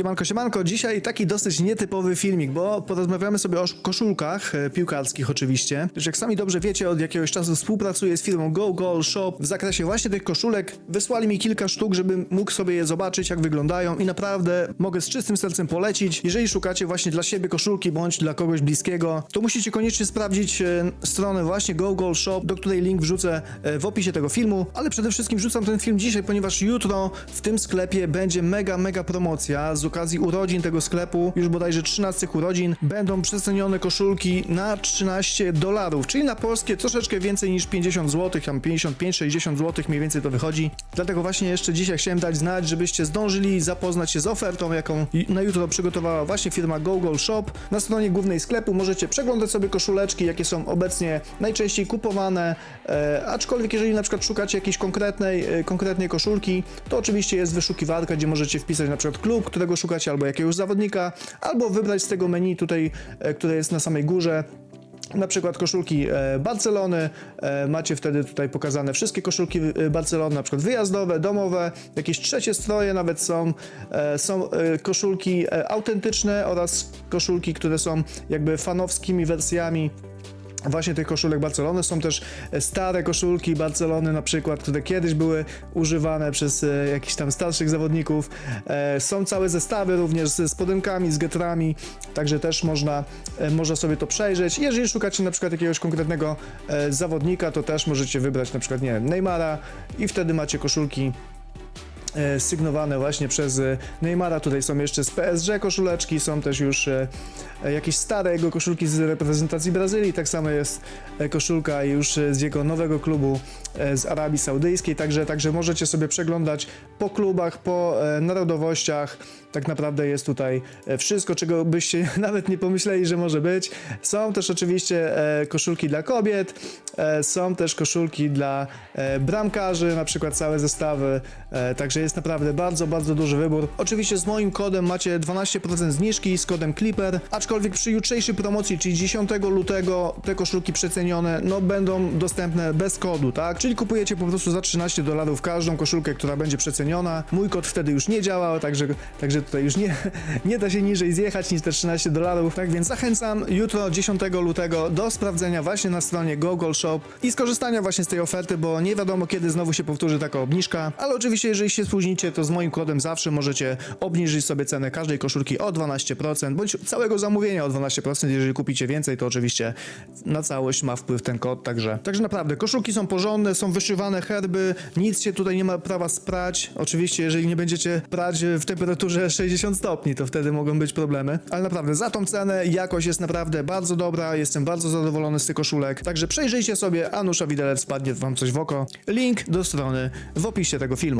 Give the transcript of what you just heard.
Siemanko, siemanko. Dzisiaj taki dosyć nietypowy filmik, bo porozmawiamy sobie o koszulkach e, piłkarskich oczywiście. Już jak sami dobrze wiecie, od jakiegoś czasu współpracuję z firmą Go Goal Shop w zakresie właśnie tych koszulek. Wysłali mi kilka sztuk, żebym mógł sobie je zobaczyć, jak wyglądają i naprawdę mogę z czystym sercem polecić. Jeżeli szukacie właśnie dla siebie koszulki bądź dla kogoś bliskiego, to musicie koniecznie sprawdzić e, stronę właśnie Go Goal Shop, do której link wrzucę e, w opisie tego filmu, ale przede wszystkim wrzucam ten film dzisiaj, ponieważ jutro w tym sklepie będzie mega, mega promocja z okazji urodzin tego sklepu, już bodajże 13 urodzin, będą przecenione koszulki na 13 dolarów, czyli na polskie troszeczkę więcej niż 50 zł, tam 55-60 zł mniej więcej to wychodzi. Dlatego właśnie jeszcze dzisiaj chciałem dać znać, żebyście zdążyli zapoznać się z ofertą, jaką na jutro przygotowała właśnie firma GoGo Shop. Na stronie głównej sklepu możecie przeglądać sobie koszuleczki, jakie są obecnie najczęściej kupowane, e, aczkolwiek jeżeli na przykład szukacie jakiejś konkretnej, e, konkretnej koszulki, to oczywiście jest wyszukiwarka, gdzie możecie wpisać na przykład klub, którego szukacie, albo jakiegoś zawodnika, albo wybrać z tego menu tutaj, e, które jest na samej górze, na przykład koszulki e, Barcelony, e, macie wtedy tutaj pokazane wszystkie koszulki Barcelony, na przykład wyjazdowe, domowe, jakieś trzecie stroje nawet są, są koszulki autentyczne oraz koszulki, które są jakby fanowskimi wersjami Właśnie tych koszulek Barcelony są też stare koszulki Barcelony na przykład, które kiedyś były używane przez e, jakichś tam starszych zawodników. E, Są całe zestawy również ze spodenkami, z getrami, także też można, e, można sobie to przejrzeć. Jeżeli szukacie na przykład jakiegoś konkretnego e, zawodnika, to też możecie wybrać na przykład, nie wiem, Neymara i wtedy macie koszulki sygnowane właśnie przez e, Neymara. Tutaj są jeszcze z PSG koszuleczki, są też już e, e, jakieś stare jego koszulki z reprezentacji Brazylii. Tak samo jest e, koszulka już e, z jego nowego klubu e, z Arabii Saudyjskiej. Także, także możecie sobie przeglądać po klubach, po e, narodowościach. Tak naprawdę jest tutaj e, wszystko, czego byście nawet nie pomyśleli, że może być. Są też oczywiście e, koszulki dla kobiet, e, są też koszulki dla e, bramkarzy, na przykład całe zestawy. E, także jest naprawdę bardzo, bardzo duży wybór. Oczywiście z moim kodem macie 12% zniżki z kodem Clipper, aczkolwiek przy jutrzejszej promocji, czyli 10 lutego, te koszulki przecenione, no będą dostępne bez kodu, tak? Czyli kupujecie po prostu za 13 dolarów każdą koszulkę, która będzie przeceniona. Mój kod wtedy już nie działał, także, także tutaj już nie, nie da się niżej zjechać niż te 13 dolarów, tak więc zachęcam jutro 10 lutego do sprawdzenia właśnie na stronie Google Shop i skorzystania właśnie z tej oferty, bo nie wiadomo kiedy znowu się powtórzy taka obniżka, ale oczywiście jeżeli się spóźnicie, to z moim kodem zawsze możecie obniżyć sobie cenę każdej koszulki o 12%, bądź całego zamówienia o 12%, jeżeli kupicie więcej, to oczywiście na całość ma wpływ ten kod, także, także naprawdę koszulki są porządne, są wyszywane herby, nic się tutaj nie ma prawa sprać, oczywiście jeżeli nie będziecie prać w temperaturze 60 stopni, to wtedy mogą być problemy, ale naprawdę za tą cenę jakość jest naprawdę bardzo dobra, jestem bardzo zadowolony z tych koszulek, także przejrzyjcie sobie, a Nusza Widelec spadnie wam coś w oko, link do strony w opisie tego filmu.